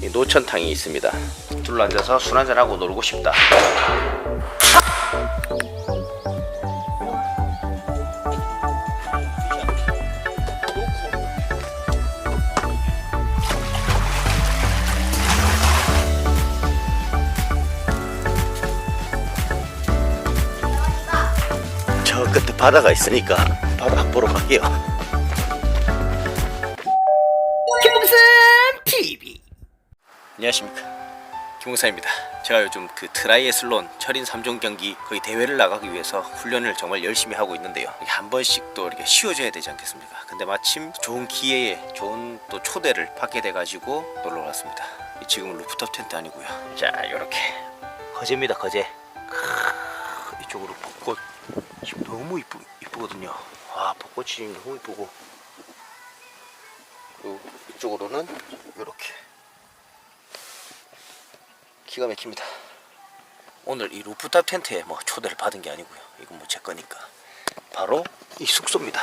이 노천탕이 있습니다. 둘러 앉아서 술 한잔하고 놀고 싶다. 저 끝에 바다가 있으니까 바다 보러 갈게요. 안녕하십니까 김봉산입니다. 제가 요즘 그 트라이애슬론 철인 3종 경기 거의 대회를 나가기 위해서 훈련을 정말 열심히 하고 있는데요. 한 번씩 또 이렇게 쉬어줘야 되지 않겠습니까? 근데 마침 좋은 기회에 좋은 또 초대를 받게 돼 가지고 놀러 왔습니다. 지금은 루프탑 텐트 아니고요. 자 이렇게 거제입니다 거제. 크으, 이쪽으로 벚꽃 지금 너무 이쁘, 이쁘거든요. 와 벚꽃이 너무 이쁘고 이쪽으로는 이렇게 기가 막힙니다. 오늘 이 루프탑 텐트에 뭐 초대를 받은 게 아니고요. 이건 뭐 제 거니까 바로 이 숙소입니다.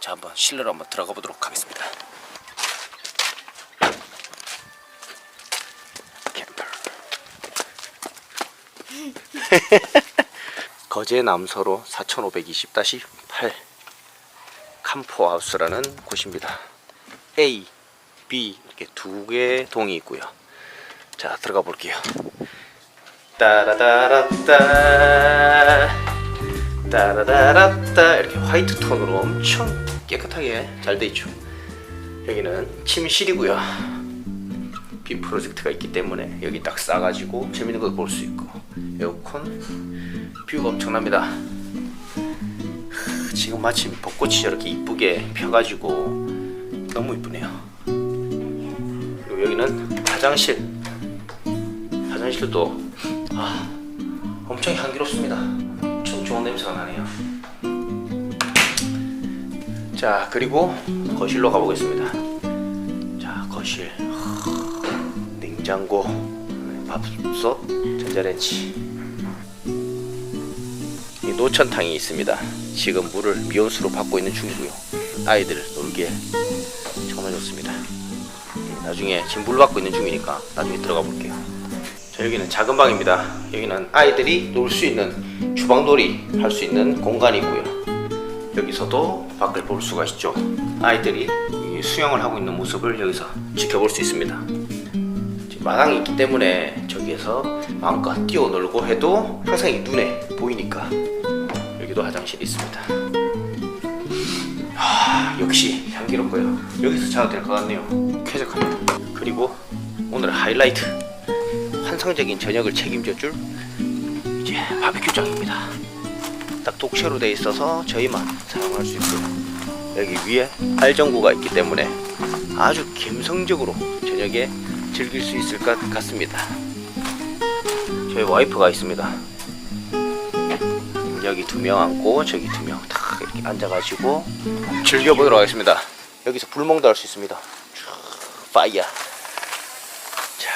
자 한번 실내로 한번 들어가 보도록 하겠습니다. 캠per. 거제 남서로 4520-8 캄포하우스라는 곳입니다. A, B 이렇게 두 개의 동이 있고요. 자 들어가 볼게요. 따라다라따 따라다라따 이렇게 화이트 톤으로 엄청 깨끗하게 잘 돼 있죠. 여기는 침실이고요. B 프로젝트가 있기 때문에 여기 딱 싸가지고 재밌는 거볼수 있고 에어컨 뷰가 엄청납니다. 지금 마침 벚꽃이 저렇게 이쁘게 펴가지고 너무 이쁘네요. 여기는 화장실. 화장실도 아, 엄청 향기롭습니다. 엄청 좋은 냄새가 나네요. 자 그리고 거실로 가보겠습니다. 자 거실 냉장고 밥솥 전자레인지 이 노천탕이 있습니다. 지금 물을 미온수로 받고 있는 중이고요. 아이들 놀기에 정말 좋습니다. 나중에 지금 물 받고 있는 중이니까 나중에 들어가 볼게요. 자, 여기는 작은 방입니다. 여기는 아이들이 놀 수 있는 주방놀이 할 수 있는 공간이고요. 여기서도 밖을 볼 수가 있죠. 아이들이 이 수영을 하고 있는 모습을 여기서 지켜볼 수 있습니다. 마당이 있기 때문에 저기에서 마음껏 뛰어놀고 해도 항상 이 눈에 보이니까 여기도 화장실이 있습니다. 하, 역시 향기롭고요. 여기서 자도 될 것 같네요. 쾌적합니다. 그리고 오늘 하이라이트 환상적인 저녁을 책임져 줄 이제 바비큐장입니다. 딱 독채로 돼 있어서 저희만 사용할 수 있고요. 여기 위에 알전구가 있기 때문에 아주 감성적으로 저녁에 즐길 수 있을 것 같습니다. 저희 와이프가 있습니다. 여기 두 명 앉고 저기 두명딱 이렇게 앉아가지고 즐겨보도록 하겠습니다. 여기서 불멍도 할 수 있습니다. 촤, 파이어. 자.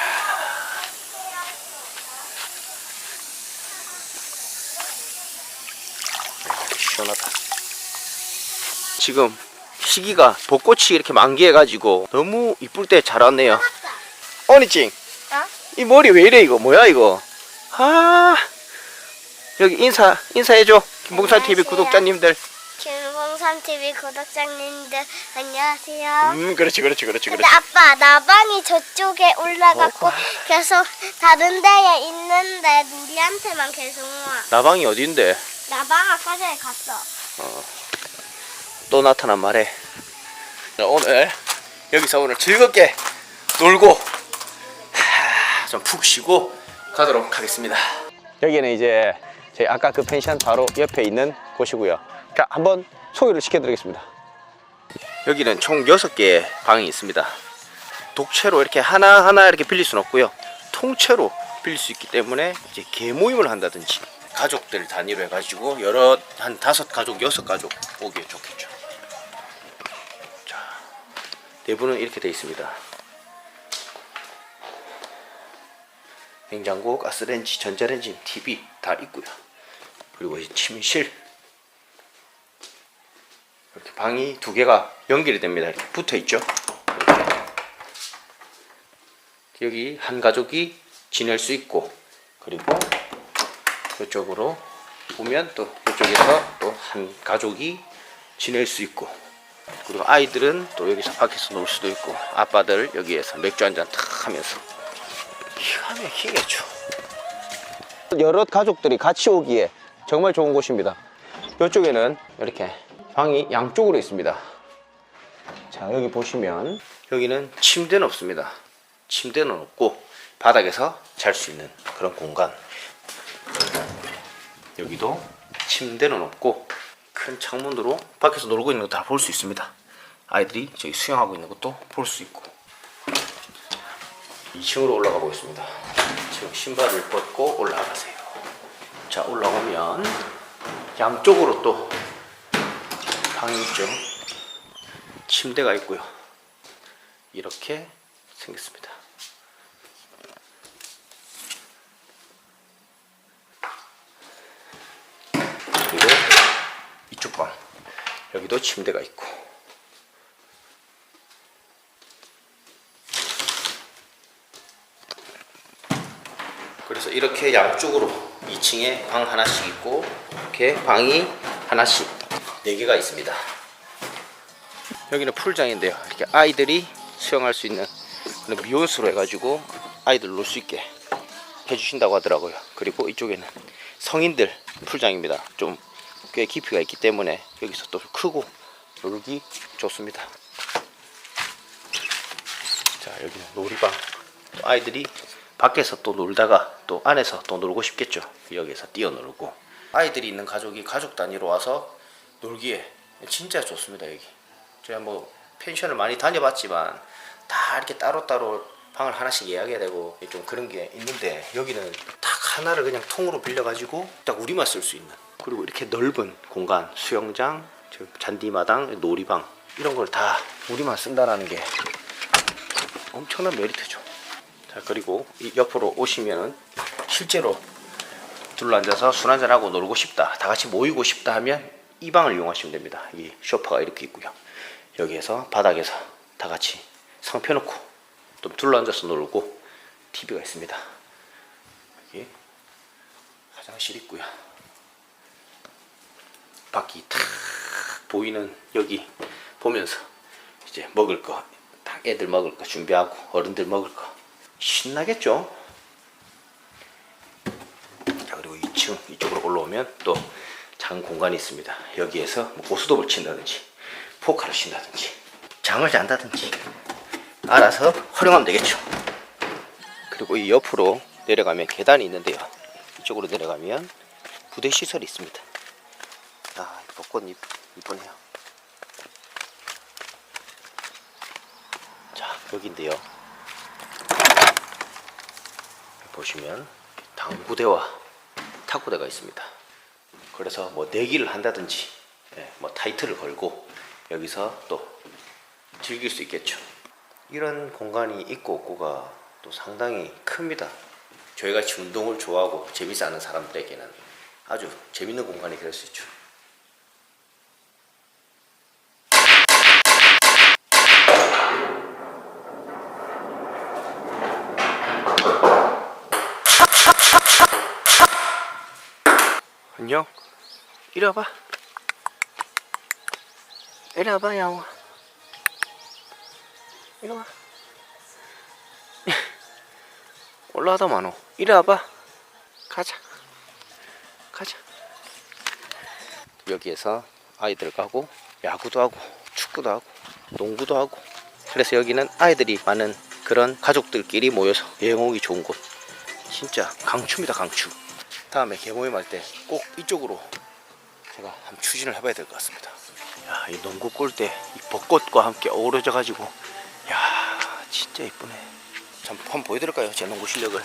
아, 시원하다. 지금 시기가 벚꽃이 이렇게 만개해가지고 너무 이쁠 때 잘 왔네요. 어니찡, 어? 이 머리 왜 이래 이거 뭐야 이거? 아 여기 인사 인사해줘 김봉산 TV 안녕하세요. 구독자님들. 김봉산 TV 구독자님들 안녕하세요. 음 그렇지 그렇지 그렇지 근데 그렇지. 아빠 나방이 저쪽에 올라갔고 어. 계속 다른 데에 있는데 우리한테만 계속 와. 나방이 어디인데? 나방 아까 전에 갔어. 또 나타난 말에 자, 오늘 여기서 오늘 즐겁게 놀고 좀 푹 쉬고 가도록 하겠습니다. 여기는 이제 저희 아까 그 펜션 바로 옆에 있는 곳이고요. 자, 한번 소개를 시켜드리겠습니다. 여기는 총 6개의 방이 있습니다. 독채로 이렇게 하나하나 이렇게 빌릴 수는 없고요. 통째로 빌릴 수 있기 때문에 이제 개모임을 한다든지 가족들 단위로 해가지고 여러 한 다섯 가족, 여섯 가족 오기에 좋겠죠. 자, 내부는 이렇게 되어 있습니다. 냉장고, 가스레인지, 전자레인지, TV 다 있고요. 그리고 이 침실 방이 두 개가 연결이 됩니다. 붙어 있죠. 여기 한 가족이 지낼 수 있고 그리고 이쪽으로 보면 또 이쪽에서 또 한 가족이 지낼 수 있고 그리고 아이들은 또 여기서 밖에서 놀 수도 있고 아빠들 여기에서 맥주 한 잔 탁 하면서 기가 막히겠죠 여러 가족들이 같이 오기에 정말 좋은 곳입니다 이쪽에는 이렇게 방이 양쪽으로 있습니다. 자 여기 보시면 여기는 침대는 없습니다. 침대는 없고 바닥에서 잘 수 있는 그런 공간. 여기도 침대는 없고 큰 창문으로 밖에서 놀고 있는 거 다 볼 수 있습니다. 아이들이 저기 수영하고 있는 것도 볼 수 있고. 2층으로 올라가 보겠습니다. 지금 신발을 벗고 올라가세요. 자 올라오면 양쪽으로 또 방이 있죠. 침대가 있고요. 이렇게 생겼습니다. 그리고 이쪽 방. 여기도 침대가 있고. 그래서 이렇게 양쪽으로 2층에 방 하나씩 있고 이렇게 방이 하나씩 4개가 있습니다. 여기는 풀장인데요. 이렇게 아이들이 수영할 수 있는 그런 미온수로 해가지고 아이들 놀 수 있게 해주신다고 하더라고요. 그리고 이쪽에는 성인들 풀장입니다. 좀 꽤 깊이가 있기 때문에 여기서 또 크고 놀기 좋습니다. 자 여기는 놀이방. 또 아이들이 밖에서 또 놀다가 또 안에서 또 놀고 싶겠죠. 여기서 뛰어놀고. 아이들이 있는 가족이 가족 단위로 와서 놀기에 진짜 좋습니다 여기. 제가 뭐 펜션을 많이 다녀봤지만 다 이렇게 따로따로 방을 하나씩 예약해야 되고 좀 그런 게 있는데 여기는 딱 하나를 그냥 통으로 빌려가지고 딱 우리만 쓸 수 있는. 그리고 이렇게 넓은 공간 수영장 저 잔디마당 놀이방 이런 걸 다 우리만 쓴다라는 게 엄청난 메리트죠. 자 그리고 이 옆으로 오시면은 실제로 둘러앉아서 술 한잔하고 놀고 싶다 다 같이 모이고 싶다 하면 이 방을 이용하시면 됩니다. 이 소파가 이렇게 있고요. 여기에서 바닥에서 다 같이 상 펴놓고 또 둘러앉아서 놀고 TV가 있습니다. 여기 화장실 있고요. 밖이 탁 보이는 여기 보면서 이제 먹을 거, 딱 애들 먹을 거 준비하고 어른들 먹을 거 신나겠죠? 자 그리고 2층 이쪽으로 올라오면 또 작은 공간이 있습니다. 여기에서 뭐 고스톱을 친다든지 포카를 친다든지 장을 잔다든지 알아서 활용하면 되겠죠. 그리고 이 옆으로 내려가면 계단이 있는데요. 이쪽으로 내려가면 부대 시설이 있습니다. 아, 이 벚꽃 잎 이쁘네요. 자, 여기인데요. 보시면 당구대와 탁구대가 있습니다. 그래서 뭐 내기를 한다든지, 예, 뭐 타이틀을 걸고 여기서 또 즐길 수 있겠죠. 이런 공간이 있고 없고가 또 상당히 큽니다. 저희같이 운동을 좋아하고 재밌어 하는 사람들에게는 아주 재밌는 공간이 될 수 있죠. 안녕. 이리 와봐. 이리 와봐, 야옹아. 이리 와. 올라와도 많어. 이리 와봐. 가자. 가자. 여기에서 아이들하고 야구도 하고 축구도 하고 농구도 하고 그래서 여기는 아이들이 많은 그런 가족들끼리 모여서 여행 오기 좋은 곳. 진짜 강추입니다, 강추. 다음에 개모임 할 때 꼭 이쪽으로 제가 한번 추진을 해봐야 될 것 같습니다. 야, 이 농구 골대 이 벚꽃과 함께 어우러져 가지고 야, 진짜 이쁘네. 잠 한번 보여드릴까요? 제 농구 실력을.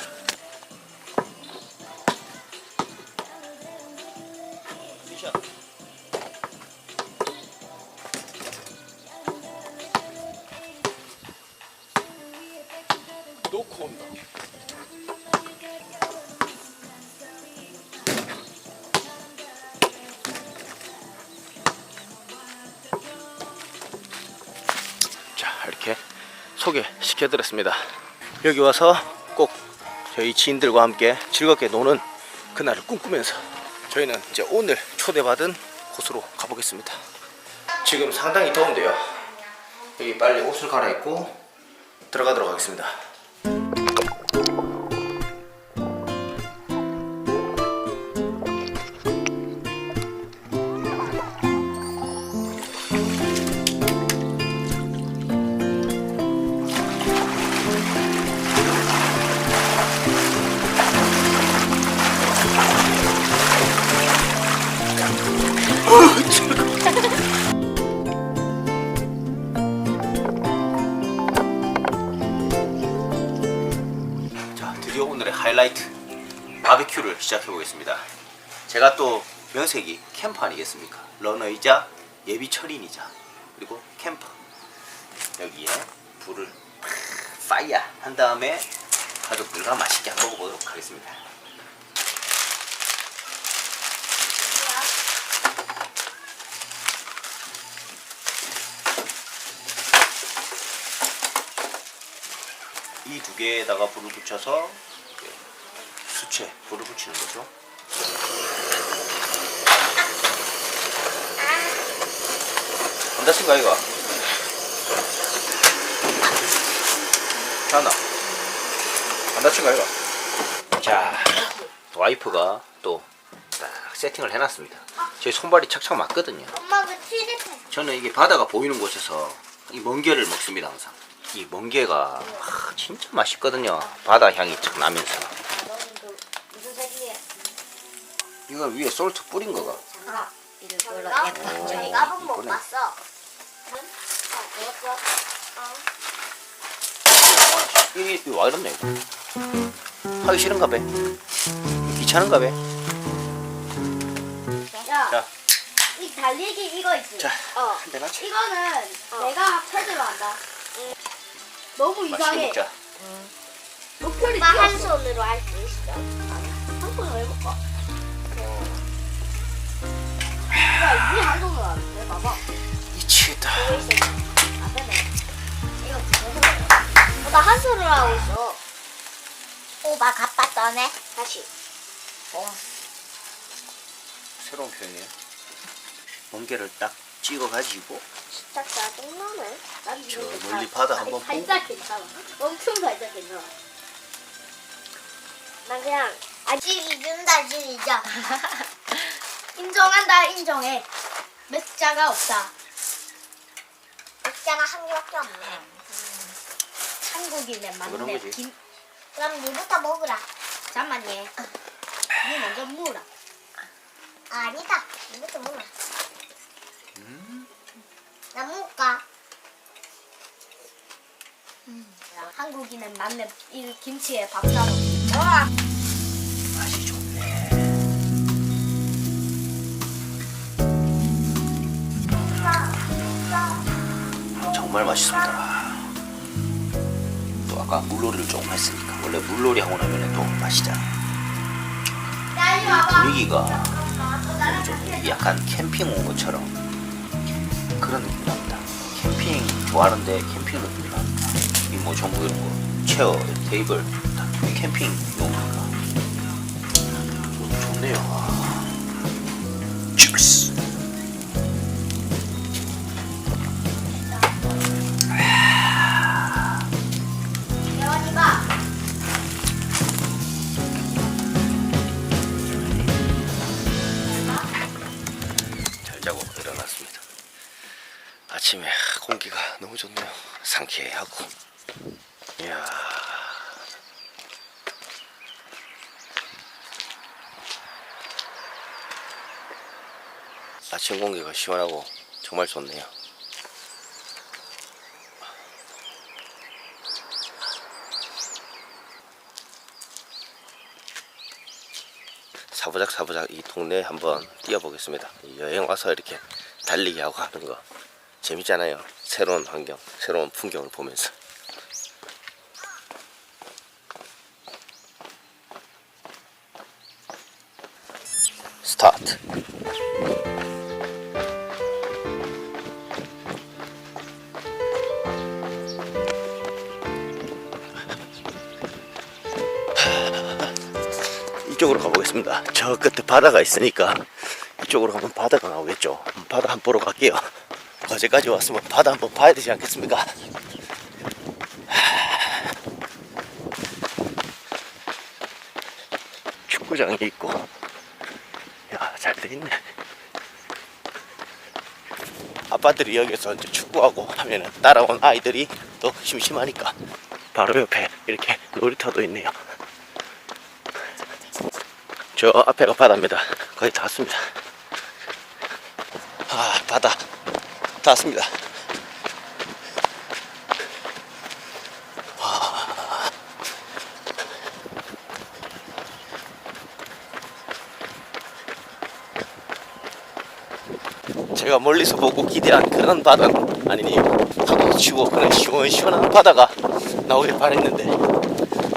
놓고 소개시켜드렸습니다 여기 와서 꼭 저희 지인들과 함께 즐겁게 노는 그날을 꿈꾸면서 저희는 이제 오늘 초대받은 곳으로 가보겠습니다. 지금 상당히 더운데요. 여기 빨리 옷을 갈아입고 들어가도록 하겠습니다. 드디어 오늘의 하이라이트 바비큐를 시작해 보겠습니다. 제가 또 명색이 캠퍼 아니겠습니까? 러너이자 예비 철인이자 그리고 캠퍼 여기에 불을 팍 파이어 한 다음에 가족들과 맛있게 한번 먹어보도록 하겠습니다. 이 두 개에다가 불을 붙여서 수채 불을 붙이는 거죠. 안 다친 거 아이가? 하나 안 다친 거 아이가? 자 와이프가 또 딱 세팅을 해놨습니다. 제 손발이 착착 맞거든요. 엄마 그 칠입해. 저는 이게 바다가 보이는 곳에서 이 멍게를 먹습니다 항상. 이 멍게가 아, 진짜 맛있거든요. 바다 향이 착 나면서. 무슨 색이야? 이거 위에 솔트 뿌린 거가. 아, 일부러 나? 예쁘게 나는 못 이쁘네. 봤어. 아? 어. 아, 이게 이거 와 이렇네 이거. 하기 싫은가 봐. 귀찮은가 봐. 야, 자, 이 달리기 이거 있지? 자, 어. 한 대 맞지. 이거는 내가 패드로 한다. 너무 맛있게 이상해. 먹자. 목표를 오빠 한한 손으로 할 수 있어. 한 손으로 해볼 야, 이게 한 손으로 안 돼. 봐봐. 보고 있어. 안 되네. 이거 해. 어, 나한 손으로 하고 있어. 오빠 갑바 떠네 다시. 새로운 표현이에요. 멍게를 딱 찍어가지고 진짜 짜증나네. 난 저 이거 멀리 살- 바다 살- 한번 살짝 괜찮아. 엄청 살짝 괜찮아. 난 그냥 아직 이준다 진짜 인정한다 인정해. 맥자가 없다. 액자가 한 개밖에 없네 한국인의 그런 맞네. 거지. 김 그럼 니부터 먹으라 잠만 얘. 니 먼저 무라. 아니다 니부터 먹으라 나 먹을까? 한국인은 맞네. 이 김치에 밥 싸. 맛이 좋네. 정말 맛있습니다. 또 아까 물놀이를 조금 했으니까 원래 물놀이 하고 나면 또 와봐. 분위기가. 이게 약간 캠핑 온 것처럼 그런 느낌 납니다. 캠핑 좋아하는데 캠핑 느낌이 납니다. 이뭐 전부 이런 거 체어, 테이블 다 캠핑 용이니까 좋- 좋네요. 잘 자고 일어났습니다. 아침에 공기가 너무 좋네요. 상쾌하고. 이야. 아침 공기가 시원하고 정말 좋네요. 사부작 사부작 이 동네 한번 뛰어보겠습니다. 여행 와서 이렇게 달리기 하고 하는 거 재밌잖아요. 새로운 환경, 새로운 풍경을 보면서. 스타트. 이쪽으로 가보겠습니다. 저 끝에 바다가 있으니까 이쪽으로 가면 바다가 나오겠죠. 음, 바다 한번 보러 갈게요. 어제까지 왔으면 바다 한번 봐야 되지 않겠습니까? 축구장이 있고 야 잘 돼 있네. 아빠들이 여기서 이제 축구하고 하면은 따라온 아이들이 또 심심하니까 바로 옆에 이렇게 놀이터도 있네요. 저 앞에가 바다입니다. 거의 다 왔습니다. 아, 바다. 다 왔습니다. 제가 멀리서 보고 기대한 그런 바다는 아니네요. 파도 치고 그냥 시원시원한 바다가 나오길 바랬는데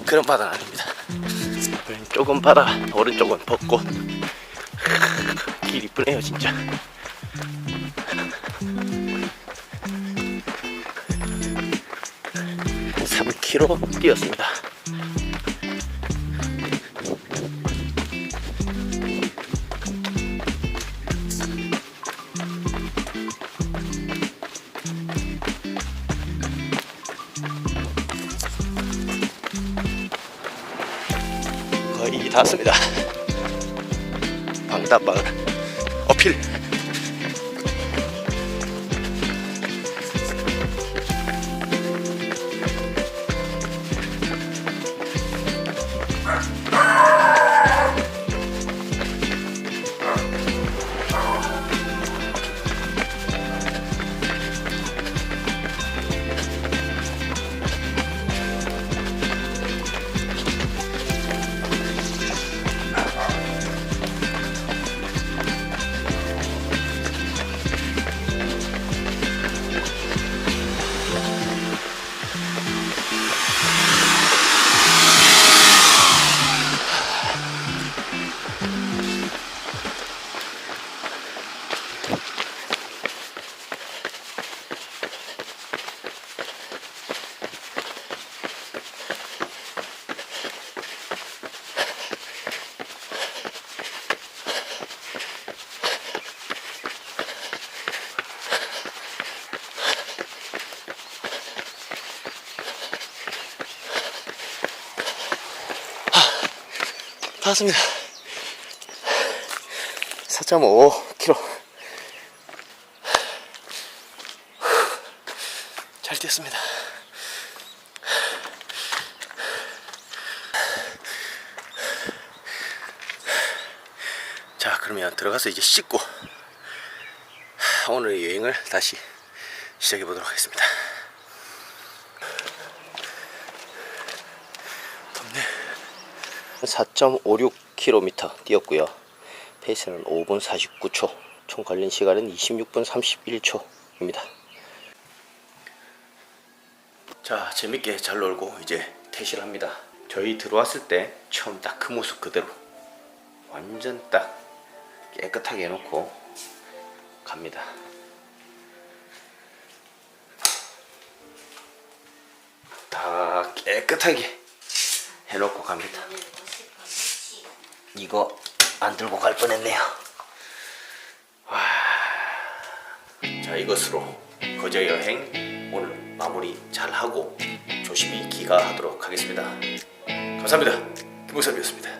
그런 바다는 아닙니다. 왼쪽은 바다, 오른쪽은 벚꽃. 길 이쁘네요, 진짜. (3km) 뛰었습니다 다 왔습니다. 4.5km 잘 뛰었습니다. 자 그러면 들어가서 이제 씻고 오늘의 여행을 다시 시작해 보도록 하겠습니다 덥네 4.56km 뛰었고요. 페이스는 5분 49초. 총 걸린 시간은 26분 31초입니다. 자, 재밌게 잘 놀고 이제 퇴실을 합니다. 저희 들어왔을 때 처음 딱 그 모습 그대로 완전 딱 깨끗하게 해놓고 갑니다. 다 깨끗하게 해놓고 갑니다. 이거 안 들고 갈 뻔했네요. 와. 자 이것으로 거제 여행 오늘 마무리 잘 하고 조심히 귀가하도록 하겠습니다. 감사합니다. 김우섭이었습니다.